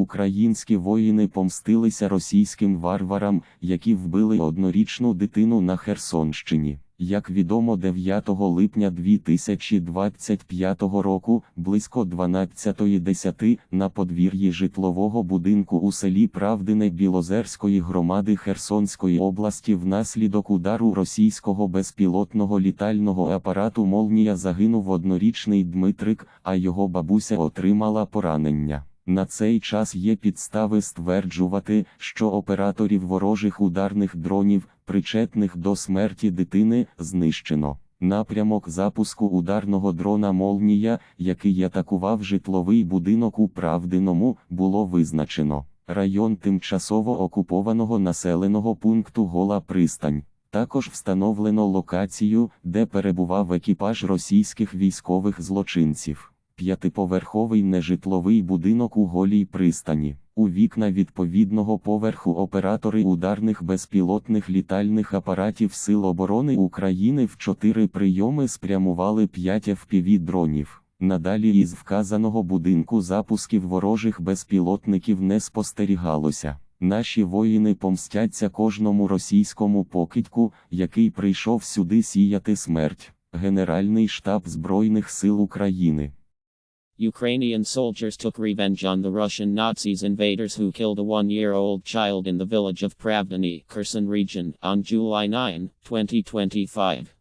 Українські воїни помстилися російським варварам, які вбили однорічну дитину на Херсонщині. Як відомо 9 липня 2025 року, близько 12.10 на подвір'ї житлового будинку у селі Правдине Білозерської громади Херсонської області внаслідок удару російського безпілотного літального апарату Молнія загинув однорічний Дмитрик, а його бабуся отримала поранення. На цей час є підстави стверджувати, що операторів ворожих ударних дронів, причетних до смерті дитини, знищено. Напрямок запуску ударного дрона Молнія, який атакував житловий будинок у Правдиному, було визначено. Район тимчасово окупованого населеного пункту Гола Пристань. Також встановлено локацію, де перебував екіпаж російських військових злочинців п'ятиповерховий нежитловий будинок у голій пристані. У вікна відповідного поверху оператори ударних безпілотних літальних апаратів Сил оборони України в чотири прийоми спрямували 5 FPV-дронів. Надалі із вказаного будинку запусків ворожих безпілотників не спостерігалося. Наші воїни помстяться кожному російському покидьку, який прийшов сюди сіяти смерть. Генеральний штаб Збройних сил України. Ukrainian soldiers took revenge on the Russian Nazis invaders who killed a one year old child in the village of Pravdany, Kherson region, on July 9, 2025.